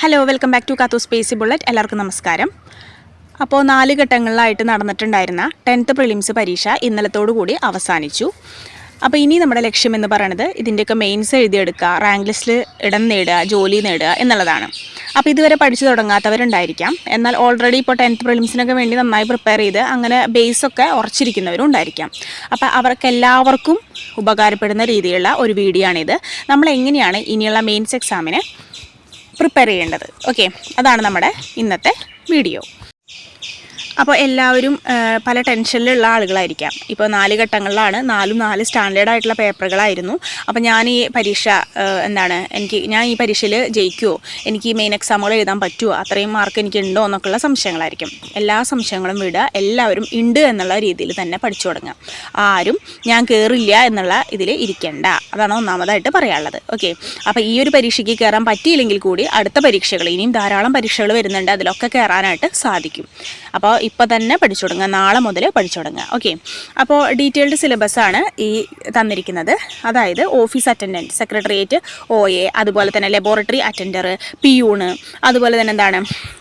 Hello welcome back to Kathu spacey bullet എല്ലാവർക്കും നമസ്കാരം. അപ്പോൾ നാല് ഘട്ടങ്ങളിലായിട്ട് നടന്നിട്ടുണ്ടായിരുന്ന ടെൻത്ത് പ്രിലിംസ് പരീക്ഷ ഇന്നലത്തോടു കൂടി അവസാനിച്ചു. അപ്പോൾ ഇനി നമ്മുടെ ലക്ഷ്യം എന്ന് പറയുന്നത് ഇതിന്റെയൊക്കെ മെയിൻസ് എഴുതിയെടുക്കുക റാങ്ക് ലിസ്റ്റിൽ ഇടം നേടുക ജോലി നേടുക എന്നുള്ളതാണ്. അപ്പോൾ ഇതുവരെ പഠിച്ചു തുടങ്ങാത്തവരുണ്ടായിരിക്കാം. എന്നാൽ ഓൾറെഡി ഇപ്പോൾ ടെൻത്ത് പ്രിലിംസിനൊക്കെ വേണ്ടി നന്നായി പ്രിപ്പയർ ചെയ്ത് അങ്ങനെ ബേസൊക്കെ ഉറച്ചിരിക്കുന്നവരും ഉണ്ടായിരിക്കാം. അപ്പോൾ അവർക്ക് എല്ലാവർക്കും ഉപകാരപ്പെടുന്ന രീതിയിലുള്ള ഒരു വീഡിയോ ആണിത്. നമ്മൾ എങ്ങനെയാണ് ഇനിയുള്ള മെയിൻസ് എക്സാമിന് പ്രിപ്പയർ ചെയ്യേണ്ടത്. ഓക്കെ അതാണ് നമ്മുടെ ഇന്നത്തെ വീഡിയോ അപ്പോൾ എല്ലാവരും പല ടെൻഷനിലുള്ള ആളുകളായിരിക്കാം. ഇപ്പോൾ നാല് ഘട്ടങ്ങളിലാണ് നാലും നാല് സ്റ്റാൻഡേർഡ് ആയിട്ടുള്ള പേപ്പറുകളായിരുന്നു. അപ്പോൾ ഞാൻ ഈ പരീക്ഷ എന്താണ് എനിക്ക് ഞാൻ ഈ പരീക്ഷയിൽ ജയിക്കുമോ എനിക്ക് ഈ മെയിൻ എക്സാമുകൾ എഴുതാൻ പറ്റുമോ അത്രയും മാർക്ക് എനിക്ക് ഉണ്ടോ? എന്നൊക്കെയുള്ള സംശയങ്ങളായിരിക്കും. എല്ലാ സംശയങ്ങളും വിടുക എല്ലാവരും ഉണ്ട് എന്നുള്ള രീതിയിൽ തന്നെ പഠിച്ചു തുടങ്ങാം ആരും ഞാൻ കയറില്ല എന്നുള്ള ഇതിൽ ഇരിക്കേണ്ട. അതാണ് ഒന്നാമതായിട്ട് പറയാനുള്ളത്. ഓക്കെ. അപ്പോൾ ഈ ഒരു പരീക്ഷയ്ക്ക് കയറാൻ പറ്റിയില്ലെങ്കിൽ കൂടി അടുത്ത പരീക്ഷകൾ ഇനിയും ധാരാളം പരീക്ഷകൾ വരുന്നുണ്ട്. അതിലൊക്കെ കയറാനായിട്ട് സാധിക്കും. അപ്പോൾ ഇപ്പോൾ തന്നെ പഠിച്ചു തുടങ്ങുക. നാളെ മുതൽ പഠിച്ചു തുടങ്ങുക. ഓക്കെ അപ്പോൾ ഡീറ്റെയിൽഡ് സിലബസാണ് ഈ തന്നിരിക്കുന്നത്. അതായത് office attendant secretariat O A അതുപോലെ തന്നെ ലബോറട്ടറി അറ്റൻഡർ പിയൂണ് അതുപോലെ തന്നെ എന്താണ്?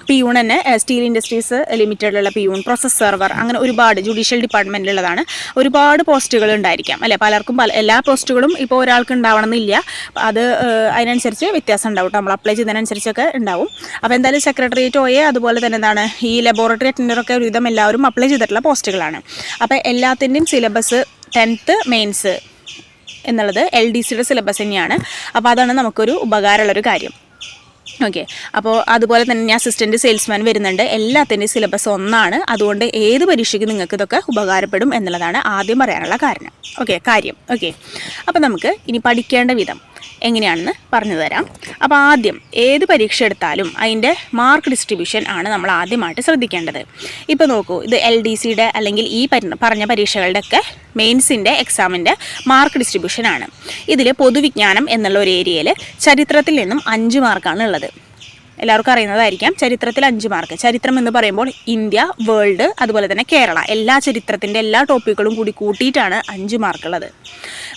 പിയൂൺ തന്നെ സ്റ്റീൽ ഇൻഡസ്ട്രീസ് ലിമിറ്റഡിലുള്ള പിയൂൺ പ്രോസസ് സെർവർ അങ്ങനെ ഒരുപാട് ജുഡീഷ്യൽ ഡിപ്പാർട്ട്മെന്റിലുള്ളതാണ് ഒരുപാട് പോസ്റ്റുകൾ ഉണ്ടായിരിക്കാം അല്ലേ? പലർക്കും പല എല്ലാ പോസ്റ്റുകളും ഇപ്പോൾ ഒരാൾക്ക് ഉണ്ടാവണമെന്നില്ല അത് അതിനനുസരിച്ച് വ്യത്യാസം ഉണ്ടാവും നമ്മൾ അപ്ലൈ ചെയ്തതിനനുസരിച്ചൊക്കെ ഉണ്ടാവും. അപ്പോൾ എന്തായാലും സെക്രട്ടേറിയറ്റ് ഒയെ അതുപോലെ തന്നെ എന്താണ്? ഈ ലബോറട്ടറി അറ്റൻഡറൊക്കെ ഒരുവിധം എല്ലാവരും അപ്ലൈ ചെയ്തിട്ടുള്ള പോസ്റ്റുകളാണ് അപ്പോൾ എല്ലാത്തിന്റെയും സിലബസ് ടെൻത്ത് മെയിൻസ് എന്നുള്ളത് എൽ ഡി സിയുടെ സിലബസ് തന്നെയാണ്. അപ്പോൾ അതാണ് നമുക്കൊരു ഉപകാരമുള്ളൊരു കാര്യം. ഓക്കെ അപ്പോൾ അതുപോലെ തന്നെ അസിസ്റ്റന്റ് സെയിൽസ്മാൻ വരുന്നുണ്ട്. എല്ലാത്തിന്റെയും സിലബസ് ഒന്നാണ്. അതുകൊണ്ട് ഏത് പരീക്ഷയ്ക്ക് നിങ്ങൾക്ക് ഇതൊക്കെ ഉപകാരപ്പെടും എന്നുള്ളതാണ് ആദ്യം പറയാനുള്ള കാരണം. ഓക്കെ കാര്യം. ഓക്കെ അപ്പോൾ നമുക്ക് ഇനി പഠിക്കേണ്ട വിധം. എങ്ങനെയാണെന്ന് പറഞ്ഞു തരാം. അപ്പോൾ ആദ്യം ഏത് പരീക്ഷ എടുത്താലും അതിന്റെ മാർക്ക് ഡിസ്ട്രിബ്യൂഷൻ ആണ് നമ്മൾ ആദ്യമായിട്ട് ശ്രദ്ധിക്കേണ്ടത്. ഇപ്പോൾ നോക്കൂ ഇത് എൽ ഡി സിയുടെ അല്ലെങ്കിൽ ഈ പറഞ്ഞ പരീക്ഷകളുടെയൊക്കെ മെയിൻസിന്റെ എക്സാമിന്റെ മാർക്ക് ഡിസ്ട്രിബ്യൂഷൻ ആണ്. ഇതിൽ പൊതുവിജ്ഞാനം എന്നുള്ള ഒരു ഏരിയയിൽ ചരിത്രത്തിൽ നിന്നും അഞ്ച് മാർക്കാണ് ഉള്ളത്. എല്ലാവർക്കും അറിയുന്നതായിരിക്കാം. ചരിത്രത്തിൽ അഞ്ച് മാർക്ക് ചരിത്രം എന്ന് പറയുമ്പോൾ ഇന്ത്യ വേൾഡ് അതുപോലെ തന്നെ കേരള. എല്ലാ ചരിത്രത്തിന്റെ എല്ലാ ടോപ്പിക്കുകളും കൂടി കൂട്ടിയിട്ടാണ് അഞ്ച് മാർക്കുള്ളത്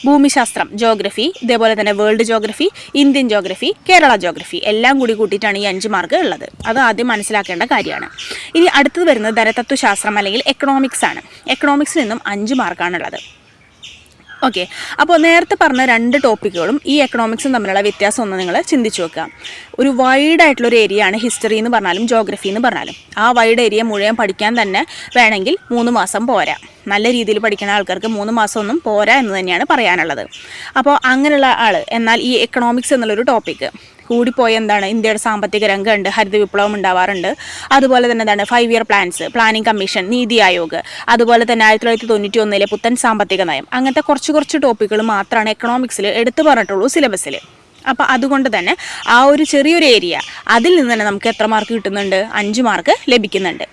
ഭൂമിശാസ്ത്രം ജോഗ്രഫി ഇതേപോലെ തന്നെ world geography Indian geography Kerala geography എല്ലാം കൂടി കൂട്ടിയിട്ടാണ് ഈ അഞ്ച് മാർക്ക് ഉള്ളത്. അത് ആദ്യം മനസ്സിലാക്കേണ്ട കാര്യമാണ്. ഇനി അടുത്തത് വരുന്നത് ധനതത്വശാസ്ത്രം അല്ലെങ്കിൽ എക്കണോമിക്സ് ആണ്. എക്കണോമിക്സിൽ നിന്നും അഞ്ച് മാർക്കാണുള്ളത് ഓക്കെ അപ്പോൾ നേരത്തെ പറഞ്ഞ രണ്ട് ടോപ്പിക്കുകളും ഈ എക്കണോമിക്സും തമ്മിലുള്ള വ്യത്യാസം ഒന്ന് നിങ്ങൾ ചിന്തിച്ചു വെക്കുക ഒരു വൈഡ് ആയിട്ടുള്ള ഒരു ഏരിയ ആണ് ഹിസ്റ്ററി എന്ന് പറഞ്ഞാലും ജോഗ്രഫി എന്ന് പറഞ്ഞാലും. ആ വൈഡ് ഏരിയ മുഴുവൻ പഠിക്കാൻ തന്നെ വേണമെങ്കിൽ മൂന്ന് മാസം പോരാ. നല്ല രീതിയിൽ പഠിക്കുന്ന ആൾക്കാർക്ക് മൂന്ന് മാസമൊന്നും പോരാ എന്ന് തന്നെയാണ് പറയാനുള്ളത്. അപ്പോൾ അങ്ങനെയുള്ള ആൾ എന്നാൽ ഈ എക്കണോമിക്സ് എന്നുള്ളൊരു ടോപ്പിക്ക് കൂടിപ്പോയ എന്താണ് ഇന്ത്യയുടെ സാമ്പത്തിക രംഗമുണ്ട് ഹരിത വിപ്ലവം ഉണ്ടാവാറുണ്ട്. അതുപോലെ തന്നെ എന്താണ് five year plans planning commission NITI Aayog അതുപോലെ തന്നെ ആയിരത്തി തൊള്ളായിരത്തി തൊണ്ണൂറ്റി ഒന്നിലെ പുത്തൻ സാമ്പത്തിക നയം. അങ്ങനത്തെ കുറച്ച് കുറച്ച് ടോപ്പിക്കുകൾ മാത്രമാണ് എക്കണോമിക്സിൽ എടുത്തു പറഞ്ഞിട്ടുള്ളൂ സിലബസിൽ അപ്പോൾ അതുകൊണ്ട് തന്നെ ആ ഒരു ചെറിയൊരു ഏരിയ അതിൽ നിന്ന് തന്നെ നമുക്ക് എത്ര മാർക്ക് കിട്ടുന്നുണ്ട്? അഞ്ച് മാർക്ക് ലഭിക്കുന്നുണ്ട്.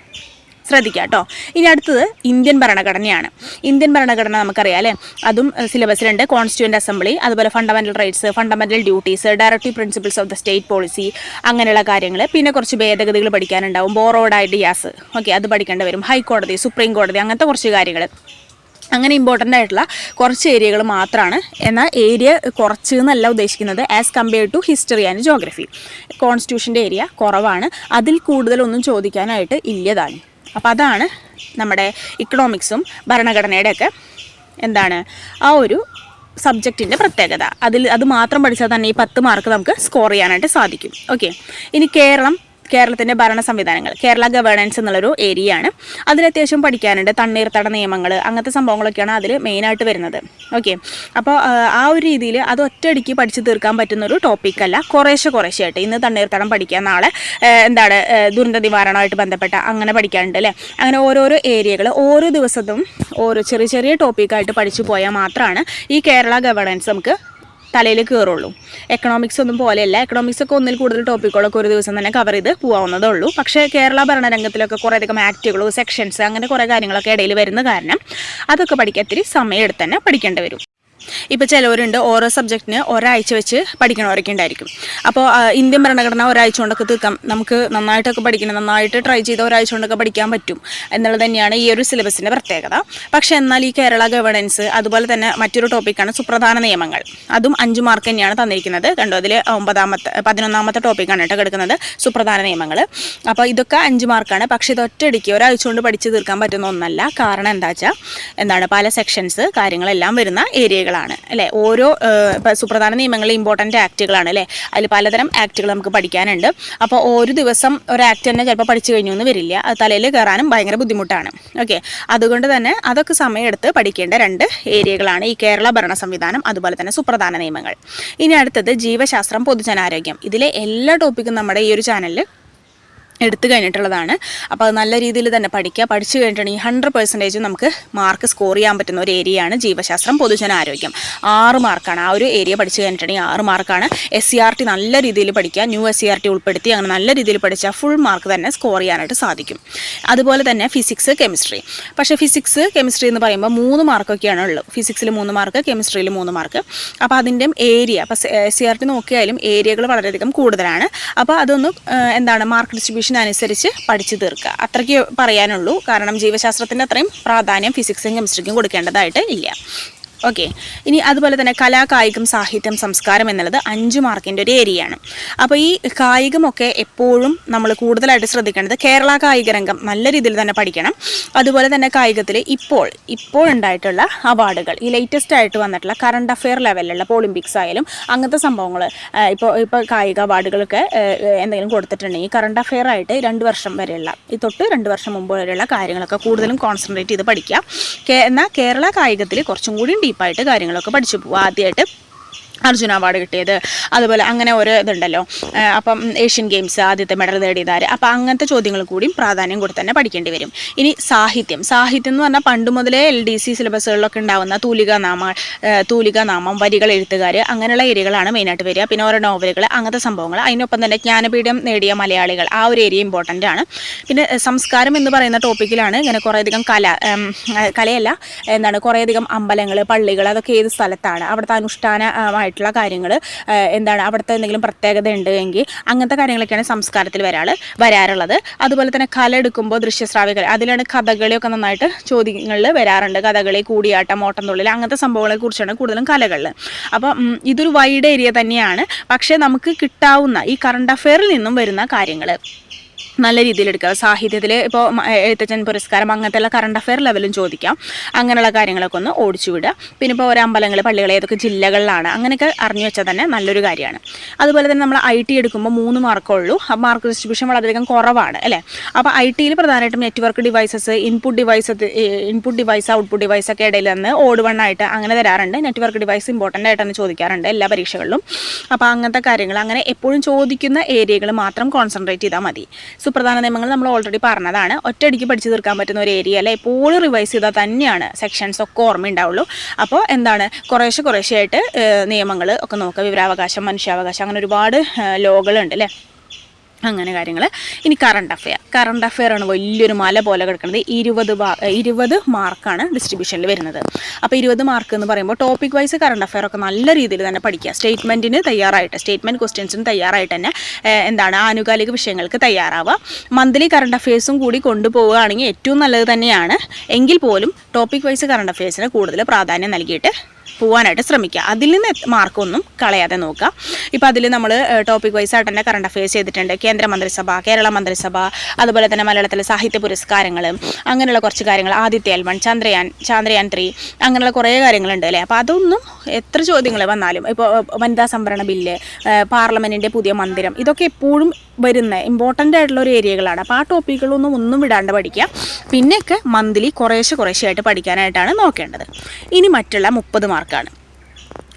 ശ്രദ്ധിക്കുക കേട്ടോ. ഇനി അടുത്തത് ഇന്ത്യൻ ഭരണഘടനയാണ്. ഇന്ത്യൻ ഭരണഘടന നമുക്കറിയാം അല്ലേ? അതും സിലബസിലുണ്ട്. കോൺസ്റ്റിറ്റ്യൂന്റ് അസംബ്ലി അതുപോലെ fundamental rights fundamental duties directive principles of the state policy അങ്ങനെയുള്ള കാര്യങ്ങൾ പിന്നെ കുറച്ച് ഭേദഗതികൾ പഠിക്കാനുണ്ടാവും. ബോറോഡ് ഐഡിയാസ് ഓക്കെ അത് പഠിക്കേണ്ടി വരും. ഹൈക്കോടതി സുപ്രീം കോടതി അങ്ങനത്തെ കുറച്ച് കാര്യങ്ങൾ അങ്ങനെ ഇമ്പോർട്ടന്റ് ആയിട്ടുള്ള കുറച്ച് ഏരിയകൾ മാത്രമാണ് എന്നാൽ ഏരിയ കുറച്ച് എന്നല്ല ഉദ്ദേശിക്കുന്നത്. As compared to history and geography കോൺസ്റ്റിറ്റ്യൂഷന്റെ area കുറവാണ്. അതിൽ കൂടുതലൊന്നും ചോദിക്കാനായിട്ട് ഇല്ലതാണ് അപ്പോൾ അതാണ് നമ്മുടെ ഇക്കണോമിക്സും ഭരണഘടനയുടെയൊക്കെ എന്താണ് ആ ഒരു സബ്ജക്റ്റിന്റെ പ്രത്യേകത. അതിൽ അത് മാത്രം പഠിച്ചാൽ തന്നെ ഈ പത്ത് മാർക്ക് നമുക്ക് സ്കോർ ചെയ്യാനായിട്ട് സാധിക്കും. ഓക്കെ ഇനി കേരളം. കേരളത്തിന്റെ ഭരണ സംവിധാനങ്ങൾ കേരള ഗവേണൻസ് എന്നുള്ളൊരു ഏരിയ ആണ്. അതിൽ അത്യാവശ്യം പഠിക്കാനുണ്ട് തണ്ണീർത്തട നിയമങ്ങൾ അങ്ങനത്തെ സംഭവങ്ങളൊക്കെയാണ് അതിൽ മെയിനായിട്ട് വരുന്നത്. ഓക്കെ അപ്പോൾ ആ, ഒരു രീതിയിൽ അത് ഒറ്റയടിക്ക് പഠിച്ചു തീർക്കാൻ പറ്റുന്ന ഒരു ടോപ്പിക്കല്ല കുറേശ്ശെ കുറേശ്ശെ ആയിട്ട് ഇന്ന് തണ്ണീർത്തടം പഠിക്കാൻ നാളെ എന്താണ് ദുരന്ത നിവാരണമായിട്ട് ബന്ധപ്പെട്ട അങ്ങനെ പഠിക്കാനുണ്ട് അല്ലേ? അങ്ങനെ ഓരോരോ ഏരിയകൾ ഓരോ ദിവസത്തും ഓരോ ചെറിയ ചെറിയ ടോപ്പിക്കായിട്ട് പഠിച്ചു പോയാൽ മാത്രമാണ് ഈ കേരള ഗവേണൻസ് നമുക്ക് തലയിൽ കയറുള്ളൂ. എക്കണോമിക്സ് ഒന്നും പോലെയല്ല. എക്കണോമിക്സ് ഒക്കെ ഒന്നിൽ കൂടുതൽ ടോപ്പിക്കുകളൊക്കെ ഒരു ദിവസം തന്നെ കവർ ചെയ്ത് പോകാവുന്നതേ ഉള്ളൂ. പക്ഷേ കേരള ഭരണരംഗത്തിലൊക്കെ കുറേയധികം ആക്റ്റുകളും സെക്ഷൻസ് അങ്ങനെ കുറേ കാര്യങ്ങളൊക്കെ ഇടയിൽ വരുന്ന കാരണം അതൊക്കെ പഠിക്കാൻ ഇത്തിരി സമയം എടുത്ത് തന്നെ പഠിക്കേണ്ടി വരും. ഇപ്പോൾ ചിലവരുണ്ട് ഓരോ സബ്ജക്റ്റിന് ഒരാഴ്ച വെച്ച് പഠിക്കണവരൊക്കെ ഉണ്ടായിരിക്കും. അപ്പോൾ ഇന്ത്യൻ ഭരണഘടന ഒരാഴ്ച കൊണ്ടൊക്കെ തീർക്കാം. നമുക്ക് നന്നായിട്ടൊക്കെ പഠിക്കണം നന്നായിട്ട് ട്രൈ ചെയ്ത് ഒരാഴ്ച കൊണ്ടൊക്കെ പഠിക്കാൻ പറ്റും എന്നുള്ളത് തന്നെയാണ് ഈ ഒരു സിലബസിന്റെ പ്രത്യേകത. പക്ഷേ എന്നാൽ ഈ കേരള ഗവേണൻസ് അതുപോലെ തന്നെ മറ്റൊരു ടോപ്പിക്കാണ് സുപ്രധാന നിയമങ്ങൾ. അതും അഞ്ച് മാർക്ക് തന്നെയാണ് തന്നിരിക്കുന്നത്. കണ്ടോ അതിൽ ഒമ്പതാമത്തെ പതിനൊന്നാമത്തെ ടോപ്പിക്കാണ് കേട്ടോ കിടക്കുന്നത്. സുപ്രധാന നിയമങ്ങൾ അപ്പോൾ ഇതൊക്കെ അഞ്ച് മാർക്കാണ് പക്ഷേ ഇത് ഒറ്റയടിക്ക് ഒരാഴ്ച കൊണ്ട് പഠിച്ച് തീർക്കാൻ പറ്റുന്ന ഒന്നല്ല. കാരണം എന്താ വെച്ചാൽ എന്താണ് പല സെക്ഷൻസ് കാര്യങ്ങളെല്ലാം വരുന്ന ഏരിയകളാണ് അല്ലേ? ഓരോ സുപ്രധാന നിയമങ്ങളെ ഇമ്പോർട്ടന്റ് ആക്റ്റുകളാണ് അല്ലേ? അതിൽ പലതരം ആക്റ്റുകൾ നമുക്ക് പഠിക്കാനുണ്ട്. അപ്പോൾ ഒരു ദിവസം ഒരു ആക്ട് തന്നെ ചിലപ്പോൾ പഠിച്ചു കഴിഞ്ഞു എന്ന് വരില്ല. അത് തലയിൽ കയറാനും ഭയങ്കര ബുദ്ധിമുട്ടാണ്. ഓക്കെ? അതുകൊണ്ട് തന്നെ അതൊക്കെ സമയമെടുത്ത് പഠിക്കേണ്ട രണ്ട് ഏരിയകളാണ് ഈ കേരള ഭരണ സംവിധാനം അതുപോലെ തന്നെ സുപ്രധാന നിയമങ്ങൾ. ഇനി അടുത്തത് ജീവശാസ്ത്രം പൊതുജനാരോഗ്യം. ഇതിലെ എല്ലാ ടോപ്പിക്കും നമ്മുടെ ഈ ഒരു ചാനലിൽ എടുത്തു കഴിഞ്ഞിട്ടുള്ളതാണ്. അപ്പോൾ അത് നല്ല രീതിയിൽ തന്നെ പഠിക്കുക. പഠിച്ചു കഴിഞ്ഞിട്ടുണ്ടെങ്കിൽ ഹൺഡ്രഡ് പെർസെന്റേജ് നമുക്ക് മാർക്ക് സ്കോർ ചെയ്യാൻ പറ്റുന്ന ഒരു ഏരിയയാണ് ജീവശാസ്ത്രം പൊതുജനാരോഗ്യം ആറ് മാർക്കാണ് ആ ഒരു ഏരിയ പഠിച്ചു കഴിഞ്ഞിട്ടുണ്ടെങ്കിൽ ആറ് മാർക്കാണ് എസ് സി ആർ ടി നല്ല രീതിയിൽ പഠിക്കുക. New S C R T ഉൾപ്പെടുത്തി അങ്ങനെ നല്ല രീതിയിൽ പഠിച്ചാൽ ഫുൾ മാർക്ക് തന്നെ സ്കോർ ചെയ്യാനായിട്ട് സാധിക്കും. അതുപോലെ തന്നെ ഫിസിക്സ് കെമിസ്ട്രി പക്ഷേ ഫിസിക്സ് കെമിസ്ട്രി എന്ന് പറയുമ്പോൾ മൂന്ന് മാർക്കൊക്കെയാണ് ഉള്ളത് ഫിസിക്സിൽ മൂന്ന് മാർക്ക് കെമിസ്ട്രിയിൽ മൂന്ന് മാർക്ക് അപ്പോൾ അതിന്റെയും ഏരിയ അപ്പോൾ എസ് സി ആർ ടി നോക്കിയാലും ഏരിയകൾ വളരെയധികം കൂടുതലാണ്. അപ്പോൾ അതൊന്ന് എന്താണ്? മാർക്ക് ഡിസ്ട്രിബ്യൂഷൻ അനുസരിച്ച് പഠിച്ചു തീർക്കുക. അത്രയ്ക്ക് പറയാനുള്ളൂ. കാരണം ജീവശാസ്ത്രത്തിന്റെ അത്രയും പ്രാധാന്യം ഫിസിക്സും കെമിസ്ട്രിക്കും കൊടുക്കേണ്ടതായിട്ട് ഇല്ല. ഓക്കെ ഇനി അതുപോലെ തന്നെ കലാ കായികം സാഹിത്യം സംസ്കാരം എന്നുള്ളത് അഞ്ച് മാർക്കിന്റെ ഒരു ഏരിയയാണ്. അപ്പോൾ ഈ കായികമൊക്കെ എപ്പോഴും നമ്മൾ കൂടുതലായിട്ട് ശ്രദ്ധിക്കേണ്ടത് കേരള കായിക രംഗം നല്ല രീതിയിൽ തന്നെ പഠിക്കണം. അതുപോലെ തന്നെ കായികത്തിൽ ഇപ്പോൾ ഇപ്പോൾ ഉണ്ടായിട്ടുള്ള അവാർഡുകൾ ഈ ലേറ്റസ്റ്റ് ആയിട്ട് വന്നിട്ടുള്ള കറണ്ട് അഫെയർ ലെവലിലുള്ള ഒളിമ്പിക്സ് ആയാലും അങ്ങനത്തെ സംഭവങ്ങൾ ഇപ്പോൾ ഇപ്പോൾ കായിക അവാർഡുകളൊക്കെ എന്തെങ്കിലും കൊടുത്തിട്ടുണ്ടെങ്കിൽ കറണ്ട് അഫെയർ ആയിട്ട് രണ്ട് വർഷം വരെയുള്ള ഈ തൊട്ട് രണ്ട് വർഷം മുമ്പ് വരെയുള്ള കാര്യങ്ങളൊക്കെ കൂടുതലും കോൺസെൻട്രേറ്റ് ചെയ്ത് പഠിക്കുക. എന്നാൽ കേരള കായികത്തിൽ കുറച്ചും കൂടി ഡീപ്പായിട്ട് കാര്യങ്ങളൊക്കെ പഠിച്ചു പോകും ആദ്യമായിട്ട് അർജുന അവാർഡ് കിട്ടിയത്. അതുപോലെ അങ്ങനെ ഓരോ ഇതുണ്ടല്ലോ. അപ്പം ഏഷ്യൻ ഗെയിംസ് ആദ്യത്തെ മെഡൽ നേടിയതാര്? അപ്പം അങ്ങനത്തെ ചോദ്യങ്ങൾ കൂടിയും പ്രാധാന്യം കൊടുത്ത് തന്നെ പഠിക്കേണ്ടി വരും. ഇനി സാഹിത്യം. സാഹിത്യം എന്ന് പറഞ്ഞാൽ പണ്ട് മുതലേ എൽ ഡി സി സിലബസുകളിലൊക്കെ ഉണ്ടാവുന്ന തൂലിക നാമ തൂലിക നാമം വരികൾ എഴുത്തുകാർ അങ്ങനെയുള്ള ഏരിയകളാണ് മെയിനായിട്ട് വരിക. പിന്നെ ഓരോ നോവലുകൾ അങ്ങനത്തെ സംഭവങ്ങൾ. അതിനൊപ്പം തന്നെ ജ്ഞാനപീഠം നേടിയ മലയാളികൾ ആ ഒരു ഏരിയ ഇമ്പോർട്ടന്റ് ആണ്. പിന്നെ സംസ്കാരം എന്ന് പറയുന്ന ടോപ്പിക്കിലാണ് ഇങ്ങനെ കുറേയധികം കല കലയല്ല. എന്താണ് കുറേയധികം അമ്പലങ്ങൾ പള്ളികൾ അതൊക്കെ ഏത് സ്ഥലത്താണ്? അവിടുത്തെ അനുഷ്ഠാനമായിട്ടുള്ള കാര്യങ്ങൾ എന്താണ് അവിടുത്തെ എന്തെങ്കിലും പ്രത്യേകത ഉണ്ട് എങ്കിൽ അങ്ങനത്തെ കാര്യങ്ങളൊക്കെയാണ് സംസ്കാരത്തിൽ വരാൾ വരാറുള്ളത്. അതുപോലെ തന്നെ കല എടുക്കുമ്പോൾ ദൃശ്യശ്രാവികൾ അതിലാണ് കഥകളിയൊക്കെ നന്നായിട്ട് ചോദ്യങ്ങളിൽ വരാറുണ്ട്. കഥകളി കൂടിയാട്ടം ഓട്ടംതുള്ളിൽ അങ്ങനത്തെ സംഭവങ്ങളെ കുറിച്ചാണ് കൂടുതലും കലകളിൽ അപ്പോൾ ഇതൊരു വൈഡ് ഏരിയ തന്നെയാണ്. പക്ഷേ നമുക്ക് കിട്ടാവുന്ന ഈ കറണ്ട് അഫെയറിൽ നിന്നും വരുന്ന കാര്യങ്ങൾ നല്ല രീതിയിൽ എടുക്കുക. സാഹിത്യത്തിൽ ഇപ്പോൾ എഴുത്തച്ഛൻ പുരസ്കാരം അങ്ങനത്തെ അങ്ങനത്തെയുള്ള കറണ്ട് അഫെയർ ലെവലും ചോദിക്കാം. അങ്ങനെയുള്ള കാര്യങ്ങളൊക്കെ ഒന്ന് ഓടിച്ചു വിടുക. പിന്നെ ഇപ്പോൾ ഓരോ അമ്പലങ്ങൾ പള്ളികൾ ഏതൊക്കെ ജില്ലകളിലാണ് അങ്ങനെയൊക്കെ അറിഞ്ഞു വെച്ചാൽ തന്നെ നല്ലൊരു കാര്യമാണ്. അതുപോലെ തന്നെ നമ്മൾ ഐ ടി എടുക്കുമ്പോൾ മൂന്ന് മാർക്കേ ഉള്ളൂ. ആ മാർക്ക് ഡിസ്ട്രിബ്യൂഷൻ വളരെയധികം കുറവാണ് അല്ലേ? അപ്പോൾ ഐ ടിയിൽ പ്രധാനമായിട്ടും network devices input device input device output device ഒക്കെ ഇടയിൽ നിന്ന് ഓട് വൺ ആയിട്ട് അങ്ങനെ തരാറുണ്ട്. നെറ്റ്വർക്ക് ഡിവൈസ് ഇമ്പോർട്ടന്റ് ആയിട്ടാണ് ചോദിക്കാറുണ്ട് എല്ലാ പരീക്ഷകളിലും. അപ്പോൾ അങ്ങനത്തെ കാര്യങ്ങൾ അങ്ങനെ എപ്പോഴും ചോദിക്കുന്ന ഏരിയകൾ മാത്രം കോൺസെൻട്രേറ്റ് ചെയ്താൽ മതി. സുപ്രധാന നിയമങ്ങൾ നമ്മൾ ഓൾറെഡി പറഞ്ഞതാണ്. ഒറ്റയടിക്ക് പഠിച്ചു തീർക്കാൻ പറ്റുന്ന ഒരു ഏരിയ അല്ല? എപ്പോഴും റിവൈസ് ചെയ്താൽ തന്നെയാണ് സെക്ഷൻസ് ഒക്കെ ഓർമ്മയുണ്ടാവുള്ളൂ. അപ്പോൾ എന്താണ്? കുറേശ്ശെ കുറേശ്ശെ ആയിട്ട് നിയമങ്ങൾ ഒക്കെ നോക്കുക. വിവരാവകാശം മനുഷ്യാവകാശം അങ്ങനെ ഒരുപാട് ലോകളുണ്ട് അല്ലേ? അങ്ങനെ കാര്യങ്ങൾ. ഇനി കറണ്ട് അഫെയർ കറണ്ട് അഫെയർ ആണ് വലിയൊരു മല പോലെ കിടക്കുന്നത്. ഇരുപത് ഇരുപത് മാർക്കാണ് ഡിസ്ട്രിബ്യൂഷനിൽ വരുന്നത്. അപ്പോൾ ഇരുപത് മാർക്ക് എന്ന് പറയുമ്പോൾ ടോപ്പിക് വൈസ് കറണ്ട് അഫെയർ ഒക്കെ നല്ല രീതിയിൽ തന്നെ പഠിക്കുക. സ്റ്റേറ്റ്മെന്റിന് തയ്യാറായിട്ട് സ്റ്റേറ്റ്മെന്റ് ക്വസ്റ്റ്യൻസിന് തയ്യാറായിട്ട് തന്നെ എന്താണ് ആനുകാലിക വിഷയങ്ങൾക്ക് തയ്യാറാവുക. മന്ത്ലി കറണ്ട് അഫെയർസും കൂടി കൊണ്ടുപോവുകയാണെങ്കിൽ ഏറ്റവും നല്ലത് തന്നെയാണ്. എങ്കിൽ പോലും ടോപ്പിക് വൈസ് കറണ്ട് അഫെയർസിന് കൂടുതൽ പ്രാധാന്യം നൽകിയിട്ട് പോകാനായിട്ട് ശ്രമിക്കുക. അതിൽ നിന്ന് മാർക്കൊന്നും കളയാതെ നോക്കുക. ഇപ്പോൾ അതിൽ നമ്മൾ ടോപ്പിക് വൈസ് ആയിട്ട് തന്നെ കറണ്ട് അഫയേഴ്സ് ചെയ്തിട്ടുണ്ട്. കേന്ദ്ര മന്ത്രിസഭ കേരള മന്ത്രിസഭ അതുപോലെ തന്നെ മലയാളത്തിലെ സാഹിത്യ പുരസ്കാരങ്ങൾ അങ്ങനെയുള്ള കുറച്ച് കാര്യങ്ങൾ Aditya L one Chandrayaan Chandrayaan three അങ്ങനെയുള്ള കുറേ കാര്യങ്ങളുണ്ട് അല്ലേ? അപ്പോൾ അതൊന്നും എത്ര ചോദ്യങ്ങൾ വന്നാലും ഇപ്പോൾ വനിതാ സംവരണ ബില്ല് പാർലമെന്റിന്റെ പുതിയ മന്ദിരം ഇതൊക്കെ എപ്പോഴും വരുന്ന ഇമ്പോർട്ടന്റ് ആയിട്ടുള്ള ഒരു ഏരിയകളാണ്. അപ്പോൾ ആ ടോപ്പിക്കുകളൊന്നും ഒന്നും വിടാണ്ട് പഠിക്കുക പിന്നെയൊക്കെ മന്ത്ലി കുറേശ്ശെ കുറേശ്ശെ ആയിട്ട് പഠിക്കാനായിട്ടാണ് നോക്കേണ്ടത്. ഇനി മറ്റുള്ള മുപ്പത് മാർക്കാണ്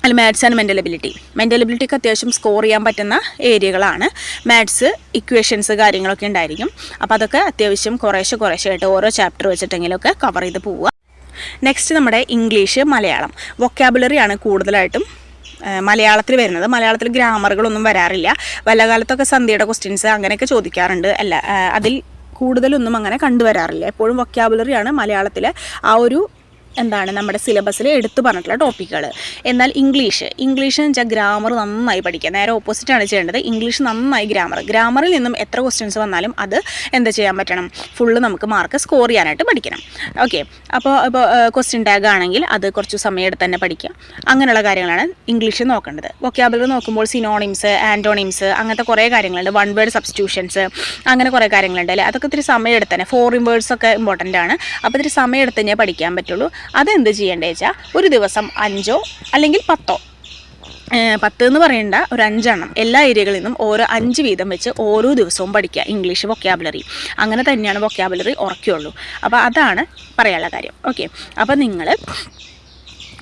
അല്ല maths and mental ability mental എബിലിറ്റിക്ക് അത്യാവശ്യം സ്കോർ ചെയ്യാൻ പറ്റുന്ന ഏരിയകളാണ്. മാത്സ് ഇക്വേഷൻസ് കാര്യങ്ങളൊക്കെ ഉണ്ടായിരിക്കും. അപ്പോൾ അതൊക്കെ അത്യാവശ്യം കുറേശ്ശെ കുറേശ്ശെ ആയിട്ട് ഓരോ ചാപ്റ്റർ വെച്ചിട്ടെങ്കിലൊക്കെ കവർ ചെയ്ത് പോവുക. നെക്സ്റ്റ് നമ്മുടെ ഇംഗ്ലീഷ് മലയാളം. വൊക്കാബുലറിയാണ് കൂടുതലായിട്ടും മലയാളത്തിൽ വരുന്നത്. മലയാളത്തിൽ ഗ്രാമറുകളൊന്നും വരാറില്ല. വല്ല കാലത്തൊക്കെ സന്ധ്യയുടെ ക്വസ്റ്റ്യൻസ് അങ്ങനെയൊക്കെ ചോദിക്കാറുണ്ട്. അല്ല അതിൽ കൂടുതലൊന്നും അങ്ങനെ കണ്ടുവരാറില്ല. എപ്പോഴും വൊക്കാബുലറിയാണ് മലയാളത്തിലെ ആ ഒരു എന്താണ് നമ്മുടെ സിലബസിൽ എടുത്തു പറഞ്ഞിട്ടുള്ള ടോപ്പിക്കുകൾ എന്നാൽ ഇംഗ്ലീഷ് ഇംഗ്ലീഷ് എന്ന് വെച്ചാൽ ഗ്രാമർ നന്നായി പഠിക്കുക. നേരെ ഓപ്പോസിറ്റാണ് ചെയ്യേണ്ടത്. ഇംഗ്ലീഷ് നന്നായി ഗ്രാമർ ഗ്രാമറിൽ നിന്നും എത്ര ക്വസ്റ്റ്യൻസ് വന്നാലും അത് എന്താ ചെയ്യാൻ പറ്റണം? ഫുള്ള് നമുക്ക് മാർക്ക് സ്കോർ ചെയ്യാനായിട്ട് പഠിക്കണം. ഓക്കെ അപ്പോൾ ഇപ്പോൾ ക്വസ്റ്റ്യൻ ടാഗ് ആണെങ്കിൽ അത് കുറച്ച് സമയം എടുത്ത് തന്നെ പഠിക്കുക. അങ്ങനെയുള്ള കാര്യങ്ങളാണ് ഇംഗ്ലീഷ് നോക്കേണ്ടത്. വൊക്കാബുലറി നോക്കുമ്പോൾ സിനോണിംസ് ആന്റോണിംസ് അങ്ങനത്തെ കുറേ കാര്യങ്ങളുണ്ട്. വൺ വേർഡ് സബ്സ്റ്റിറ്റ്യൂഷൻസ് അങ്ങനെ കുറേ കാര്യങ്ങളുണ്ട് അല്ലേ? അതൊക്കെ ഇത്തിരി സമയം തന്നെ ഫോറിൻ വേർഡ്സ് ഒക്കെ ഇമ്പോർട്ടന്റ് ആണ്. അപ്പോൾ ഇത്തിരി സമയം തന്നെ പഠിക്കാൻ പറ്റുള്ളൂ. അതെന്ത് ചെയ്യേണ്ടത് വെച്ചാൽ ഒരു ദിവസം അഞ്ചോ അല്ലെങ്കിൽ പത്തോ പത്ത് എന്ന് പറയേണ്ട ഒരു അഞ്ചെണ്ണം എല്ലാ ഏരിയകളിൽ നിന്നും ഓരോ അഞ്ച് വീതം വെച്ച് ഓരോ ദിവസവും പഠിക്കുക ഇംഗ്ലീഷ് വൊക്കാബുലറി അങ്ങനെ തന്നെയാണ് വൊക്കാബുലറി ഉറക്കുകയുള്ളൂ അപ്പോൾ അതാണ് പറയാനുള്ള കാര്യം. ഓക്കെ അപ്പോൾ നിങ്ങൾ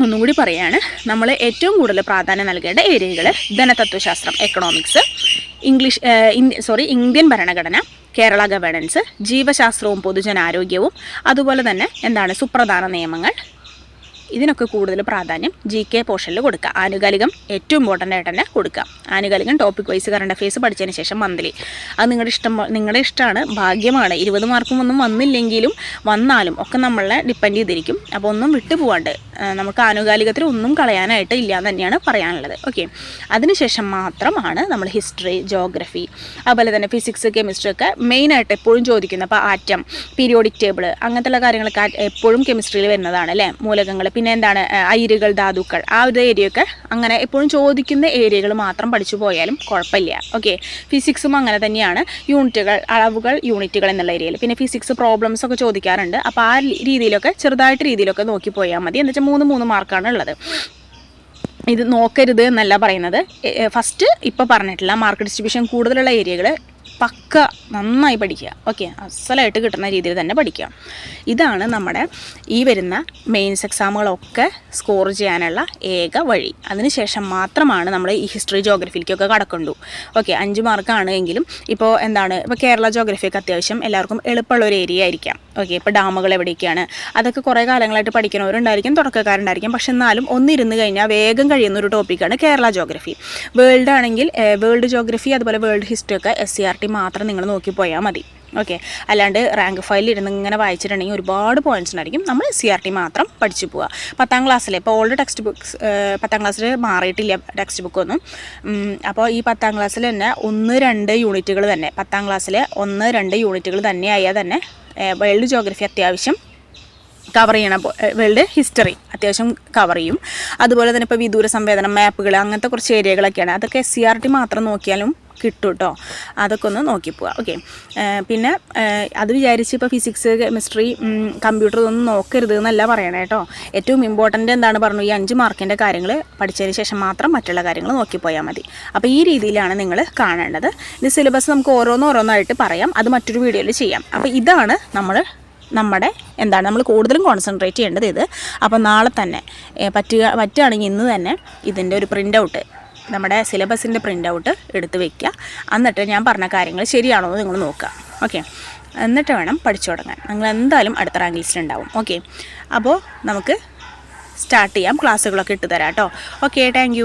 ഒന്നുകൂടി പറയാണ് നമ്മൾ ഏറ്റവും കൂടുതൽ പ്രാധാന്യം നൽകേണ്ട ഏരിയകൾ ധനതത്വശാസ്ത്രം എക്കണോമിക്സ് ഇംഗ്ലീഷ് സോറി ഇന്ത്യൻ ഭരണഘടന കേരള ഗവേണൻസ് ജീവശാസ്ത്രവും പൊതുജനാരോഗ്യവും അതുപോലെ തന്നെ എന്താണ് സുപ്രധാന നിയമങ്ങൾ. ഇതിനൊക്കെ കൂടുതൽ പ്രാധാന്യം ജി കെ പോർഷനിൽ കൊടുക്കുക. ആനുകാലികം ഏറ്റവും ഇമ്പോർട്ടന്റ് ആയിട്ട് തന്നെ കൊടുക്കുക. ആനുകാലികം ടോപ്പിക് വൈസ് കറണ്ട് അഫയേഴ്സ് പഠിച്ചതിന് ശേഷം മന്ത്ലി. അത് നിങ്ങളുടെ ഇഷ്ടം നിങ്ങളുടെ ഇഷ്ടമാണ് ഭാഗ്യമാണ്. ഇരുപത് മാർക്കും ഒന്നും വന്നില്ലെങ്കിലും വന്നാലും ഒക്കെ നമ്മളെ ഡിപ്പെൻഡ് ചെയ്തിരിക്കും. അപ്പോൾ ഒന്നും വിട്ടു പോവാണ്ട് ആ, നമുക്ക് ആനുകാലികത്തിൽ ഒന്നും കളയാനായിട്ട് ഇല്ല എന്ന് തന്നെയാണ് പറയാനുള്ളത്. ഓക്കെ അതിനുശേഷം മാത്രമാണ് നമ്മൾ ഹിസ്റ്ററി ജോഗ്രഫി അതുപോലെ തന്നെ ഫിസിക്സ് കെമിസ്ട്രി ഒക്കെ മെയിനായിട്ട് എപ്പോഴും ചോദിക്കുന്നത് അപ്പോൾ ആറ്റം പീരിയോഡിക് ടേബിൾ അങ്ങനത്തെയുള്ള കാര്യങ്ങളൊക്കെ എപ്പോഴും കെമിസ്ട്രിയിൽ വരുന്നതാണ് അല്ലേ? മൂലകങ്ങൾ പിന്നെ എന്താണ് അയിരുകൾ ധാതുക്കൾ ആ ഒരു ഏരിയയൊക്കെ അങ്ങനെ എപ്പോഴും ചോദിക്കുന്ന ഏരിയകൾ മാത്രം പഠിച്ചു പോയാലും കുഴപ്പമില്ല. ഓക്കെ ഫിസിക്സും അങ്ങനെ തന്നെയാണ്. യൂണിറ്റുകൾ അളവുകൾ യൂണിറ്റുകൾ എന്നുള്ള ഏരിയയിൽ പിന്നെ ഫിസിക്സ് പ്രോബ്ലംസ് ഒക്കെ ചോദിക്കാറുണ്ട്. അപ്പോൾ ആ രീതിയിലൊക്കെ ചെറുതായിട്ട് രീതിയിലൊക്കെ നോക്കി പോയാൽ മതി. എന്താ വെച്ചാൽ മൂന്ന് മൂന്ന് മാർക്കാണ് ഉള്ളത്. ഇത് നോക്കരുത് എന്നല്ല പറയുന്നത്. ഫസ്റ്റ് ഇപ്പോൾ പറഞ്ഞിട്ടില്ല മാർക്ക് ഡിസ്ട്രിബ്യൂഷൻ കൂടുതലുള്ള ഏരിയകൾ പക്ക നന്നായി പഠിക്കുക. ഓക്കെ അസലായിട്ട് കിട്ടുന്ന രീതിയിൽ തന്നെ പഠിക്കുക. ഇതാണ് നമ്മുടെ ഈ വരുന്ന മെയിൻസ് എക്സാമുകളൊക്കെ സ്കോർ ചെയ്യാനുള്ള ഏക വഴി. അതിനുശേഷം മാത്രമാണ് നമ്മൾ ഈ ഹിസ്റ്ററി ജോഗ്രഫിയിലേക്കൊക്കെ കടക്കണ്ടു. ഓക്കെ അഞ്ച് മാർക്കാണ് എങ്കിലും ഇപ്പോൾ എന്താണ് ഇപ്പോൾ കേരള ജോഗ്രഫിയൊക്കെ അത്യാവശ്യം എല്ലാവർക്കും എളുപ്പമുള്ള ഒരു ഏരിയ ആയിരിക്കാം. ഓക്കെ ഇപ്പോൾ ഡാമുകൾ എവിടെയൊക്കെയാണ്? അതൊക്കെ കുറേ കാലങ്ങളായിട്ട് പഠിക്കുന്നവരുണ്ടായിരിക്കും തുടക്കക്കാരുണ്ടായിരിക്കും. പക്ഷെ എന്നാലും ഒന്നിരുന്ന് കഴിഞ്ഞാൽ വേഗം കഴിയുന്ന ഒരു ടോപ്പിക്കാണ് കേരള ജോഗ്രഫി വേൾഡ് ആണെങ്കിൽ വേൾഡ് ജോഗ്രഫി അതുപോലെ വേൾഡ് ഹിസ്റ്ററി ഒക്കെ എസ് സി ആർ ടി മാത്രം നിങ്ങൾ നോക്കി പോയാൽ മതി. ഓക്കെ? അല്ലാണ്ട് റാങ്ക് ഫയലിൽ ഇരുന്ന് ഇങ്ങനെ വായിച്ചിട്ടുണ്ടെങ്കിൽ ഒരുപാട് പോയിന്റ്സ് ഉണ്ടായിരിക്കും. നമ്മൾ സി ആർ ടി മാത്രം പഠിച്ചു പോവുക പത്താം ക്ലാസ്സിലെ ഇപ്പോൾ ഓൾഡ് ടെക്സ്റ്റ് ബുക്സ് പത്താം ക്ലാസ്സിൽ മാറിയിട്ടില്ല ടെക്സ്റ്റ് ബുക്ക് ബുക്കൊന്നും അപ്പോൾ ഈ പത്താം ക്ലാസ്സിൽ തന്നെ ഒന്ന് രണ്ട് യൂണിറ്റുകൾ തന്നെ. പത്താം ക്ലാസ്സിലെ ഒന്ന് രണ്ട് യൂണിറ്റുകൾ തന്നെ ആയാൽ തന്നെ വേൾഡ് ജോഗ്രഫി അത്യാവശ്യം കവർ ചെയ്യണ വേൾഡ് ഹിസ്റ്ററി അത്യാവശ്യം കവർ ചെയ്യും. അതുപോലെ തന്നെ ഇപ്പോൾ വിദൂര സംവേദനം മാപ്പുകൾ അങ്ങനത്തെ കുറച്ച് ഏരിയകളൊക്കെയാണ്. അതൊക്കെ എസ് സി ആർ ടി മാത്രം നോക്കിയാലും കിട്ടും കേട്ടോ അതൊക്കെ ഒന്ന് നോക്കി പോവാം. ഓക്കെ പിന്നെ അത് വിചാരിച്ച് ഇപ്പോൾ ഫിസിക്സ് കെമിസ്ട്രി കമ്പ്യൂട്ടർ ഇതൊന്നും നോക്കരുത് എന്നല്ല പറയണേ കേട്ടോ ഏറ്റവും ഇമ്പോർട്ടന്റ് എന്താണ് പറഞ്ഞു? ഈ അഞ്ച് മാർക്കിന്റെ കാര്യങ്ങൾ പഠിച്ചതിന് ശേഷം മാത്രം മറ്റുള്ള കാര്യങ്ങൾ നോക്കിപ്പോയാൽ മതി. അപ്പോൾ ഈ രീതിയിലാണ് നിങ്ങൾ കാണേണ്ടത്. ഇത് സിലബസ് നമുക്ക് ഓരോന്നോരോന്നായിട്ട് പറയാം. അത് മറ്റൊരു വീഡിയോയിൽ ചെയ്യാം. അപ്പോൾ ഇതാണ് നമ്മൾ നമ്മുടെ എന്താണ് നമ്മൾ കൂടുതലും കോൺസെൻട്രേറ്റ് ചെയ്യേണ്ടത് ഇത്. അപ്പോൾ നാളെ തന്നെ പറ്റുക പറ്റുകയാണെങ്കിൽ ഇന്ന് തന്നെ ഇതിന്റെ ഒരു പ്രിന്റ് ഔട്ട് നമ്മുടെ സിലബസിന്റെ പ്രിന്റ് ഔട്ട് എടുത്ത് വെക്കുക. എന്നിട്ട് ഞാൻ പറഞ്ഞ കാര്യങ്ങൾ ശരിയാണോ എന്ന് നിങ്ങൾ നോക്കുക. ഓക്കെ? എന്നിട്ട് വേണം പഠിച്ചു തുടങ്ങാൻ. നിങ്ങൾ എന്തായാലും അടുത്ത റാങ്ക് ലിസ്റ്റിൽ ഉണ്ടാവും. ഓക്കെ? അപ്പോൾ നമുക്ക് സ്റ്റാർട്ട് ചെയ്യാം. ക്ലാസ്സുകളൊക്കെ ഇട്ട് തരാം കേട്ടോ. Okay thank